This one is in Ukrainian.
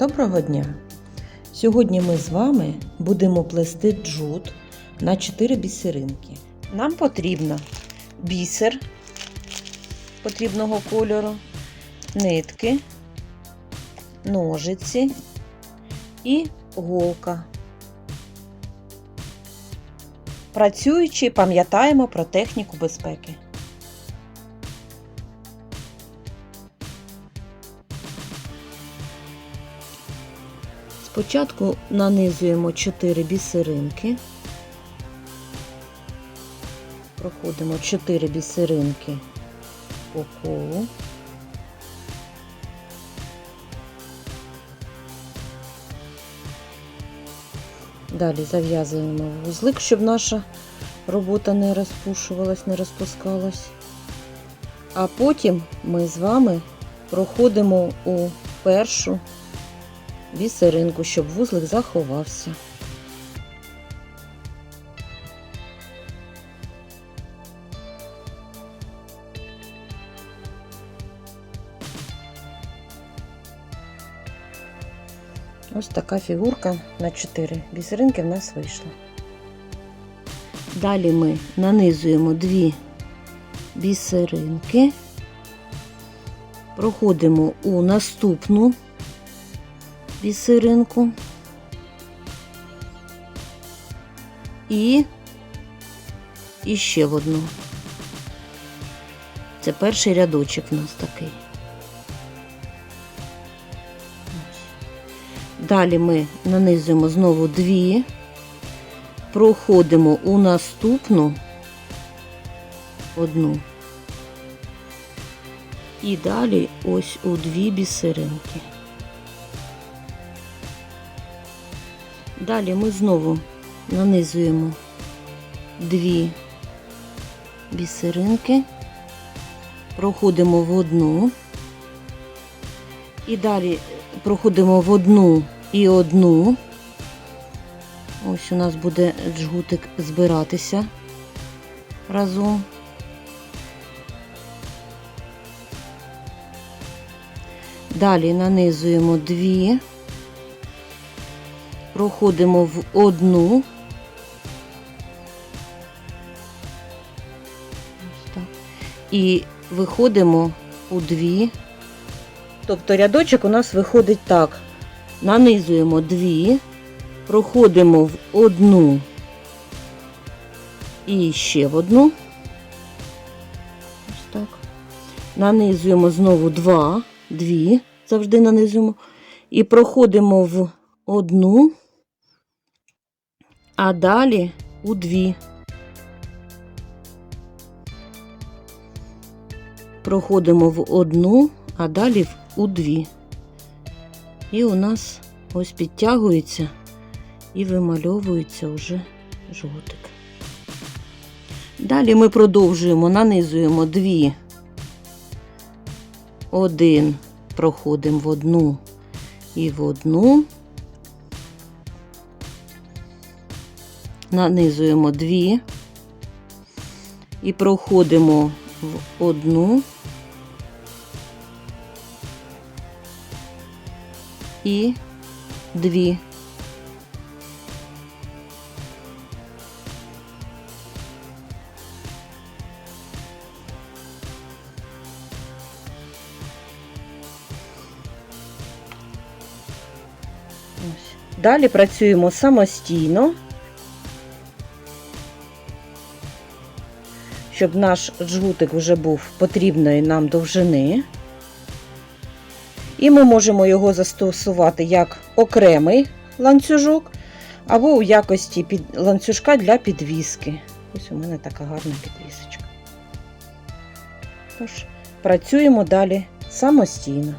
Доброго дня! Сьогодні ми з вами будемо плести джут на 4 бісеринки. Нам потрібно бісер потрібного кольору, нитки, ножиці і голка. Працюючи, пам'ятаємо про техніку безпеки. Спочатку нанизуємо 4 бісеринки. Проходимо 4 бісеринки по колу. Далі зав'язуємо вузлик, щоб наша робота не розпушувалась, не розпускалась. А потім ми з вами проходимо у першу бісеринку, щоб вузлик заховався. Ось така фігурка на 4 бісеринки в нас вийшла. Далі ми нанизуємо дві бісеринки, проходимо у наступну бісеринку і, і ще в одну. Це перший рядочок у нас такий. Далі ми нанизуємо знову дві, проходимо у наступну одну. І далі ось у дві бісеринки. Далі ми знову нанизуємо дві бісеринки, проходимо в одну, і далі проходимо в одну і одну. Ось у нас буде джгутик збиратися разом. Далі нанизуємо дві проходимо в одну. І виходимо у дві. Тобто рядочок у нас виходить так. Нанизуємо дві, проходимо в одну і ще в одну. Ось так. Нанизуємо знову два, дві, завжди нанизуємо. І проходимо в одну а далі у дві. Проходимо в одну, а далі у дві. І у нас ось підтягується і вимальовується вже жовтик. Далі ми продовжуємо, нанизуємо дві, один, проходимо в одну і в одну. Нанизуємо дві і проходимо в одну і дві. Далі працюємо самостійно. Щоб наш джгутик вже був потрібної нам довжини. І ми можемо його застосувати як окремий ланцюжок, або у якості під... ланцюжка для підвіски. Ось у мене така гарна підвісочка. Тож, працюємо далі самостійно.